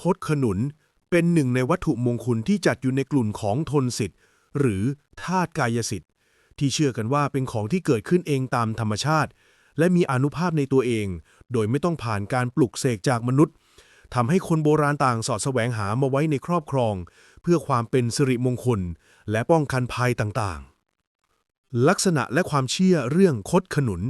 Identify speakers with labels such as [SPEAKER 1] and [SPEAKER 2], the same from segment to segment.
[SPEAKER 1] คดขนุน เป็นหนึ่งในวัตถุมงคลที่จัดอยู่ในกลุ่มของทนสิทธิ์ หรือธาตุกายสิทธิ์ ที่เชื่อกันว่าเป็นของที่เกิดขึ้นเองตามธรรมชาติ และมีอนุภาพในตัวเอง โดยไม่ต้องผ่านการปลุกเสกจากมนุษย์ทำให้คนโบราณต่างสอดแสวงหามาไว้ในครอบครอง เพื่อความเป็นสิริมงคล และป้องกันภัยต่างๆ ลักษณะและความเชื่อเรื่องคดขนุน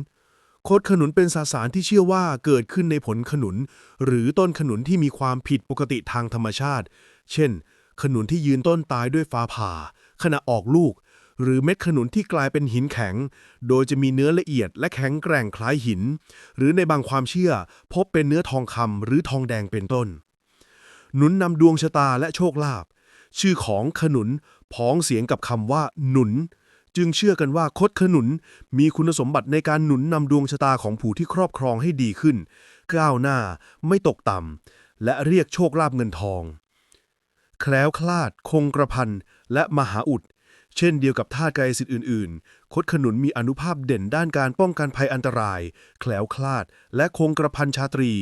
[SPEAKER 1] คดขนุนเป็นสสารที่เชื่อว่าเกิดขึ้นในผลขนุน หรือต้นขนุนที่มีความผิดปกติทางธรรมชาติ เช่น ขนุนที่ยืนต้นตายด้วยฟ้าผ่า ขณะออกลูก หรือเม็ดขนุนที่กลายเป็นหินแข็ง โดยจะมีเนื้อละเอียดและแข็งแกร่งคล้ายหิน หรือในบางความเชื่อ พบเป็นเนื้อทองคำหรือทองแดงเป็นต้น หนุนนำดวงชะตาและโชคลาภชื่อของขนุนพ้องเสียงกับคำว่าหนุน จึงเชื่อกันว่าคดขนุน มีคุณสมบัติในการหนุนนำดวงชะตาของผู้ที่ครอบครองให้ดีขึ้น ก้าวหน้าไม่ตกต่ำและเรียกโชคลาภเงินทอง แคล้วคลาด คงกระพันและมหาอุด เช่นเดียวกับธาตุกายสิทธิ์อื่น ๆ คดขนุนมีอนุภาพเด่นด้านการป้องกันภัยอันตราย แคล้วคลาด และคงกระพันชาตรี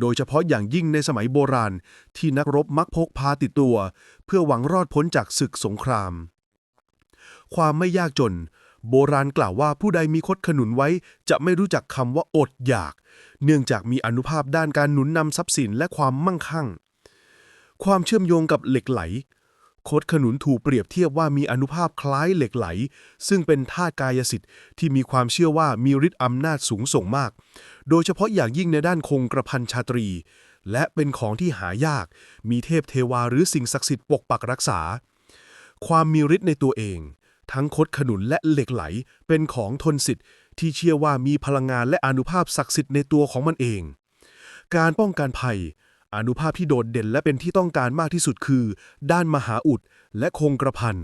[SPEAKER 1] โดยเฉพาะอย่างยิ่งในสมัยโบราณ ที่นักรบมักพกพาติดตัว เพื่อหวังรอดพ้นจากศึกสงคราม ความไม่ยากจน โบราณกล่าวว่าผู้ใดมีคดขนุนไว้ จะไม่รู้จักคำว่าอดอยาก เนื่องจากมีอนุภาพด้านการหนุนนำทรัพย์สินและความมั่งคั่ง ความเชื่อมโยงกับเหล็กไหล คดขนุนถูกเปรียบเทียบว่ามีอนุภาพคล้ายเหล็กไหล ซึ่งเป็นธาตุกายสิทธิ์ที่มีความเชื่อว่ามีฤทธิ์อำนาจสูงส่งมาก โดยเฉพาะอย่างยิ่งในด้านคงกระพันชาตรี และเป็นของที่หายาก มีเทพเทวาหรือสิ่งศักดิ์สิทธิ์ปกปักรักษาความมีฤทธิ์ในตัวเอง ทั้งคดขนุนและเหล็กไหล เป็นของทนสิทธิ์ที่เชื่อว่ามีพลังงานและอนุภาพศักดิ์สิทธิ์ในตัวของมันเอง การป้องกันภัย อนุภาพที่โดดเด่นและเป็นที่ต้องการมากที่สุดคือ ด้านมหาอุดและคงกระพัน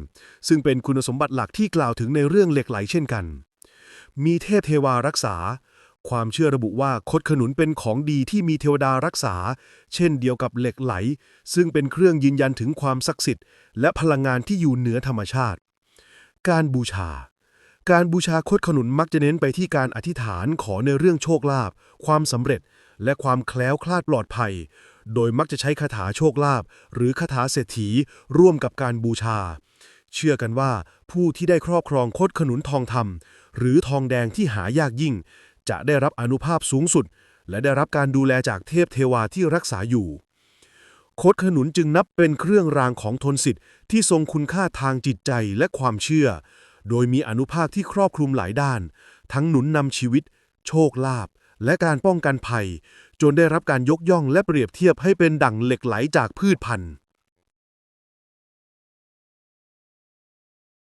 [SPEAKER 1] ซึ่งเป็นคุณสมบัติหลักที่กล่าวถึงในเรื่องเหล็กไหลเช่นกัน มีเทพเทวารักษา ความเชื่อระบุว่าคดขนุนเป็นของดีที่มีเทวดารักษา เช่นเดียวกับเหล็กไหล ซึ่งเป็นเครื่องยืนยันถึงความศักดิ์สิทธิ์และพลังงานที่อยู่เหนือธรรมชาติ การบูชา การบูชาคดขนุนมักจะเน้นไปที่การอธิษฐานขอในเรื่องโชคลาภความสำเร็จ และความแคล้วคลาดปลอดภัย โดยมักจะใช้คาถาโชคลาภหรือคาถาเศรษฐีร่วมกับการบูชา เชื่อกันว่าผู้ที่ได้ครอบครองคดขนุนทองธรรมหรือทองแดงที่หายากยิ่ง จะได้รับอนุภาพสูงสุด และได้รับการดูแลจากเทพเทวาที่รักษาอยู่ คดขนุนจึงนับเป็นเครื่องรางของทนสิทธิ์ที่ทรงคุณค่าทางจิตใจและความเชื่อ โดยมีอนุภาคที่ครอบคลุมหลายด้าน ทั้งหนุนนำชีวิต โชคลาภและการป้องกันภัย จนได้รับการยกย่องและเปรียบเทียบให้เป็นดั่งเหล็กไหลจากพืชพันธุ์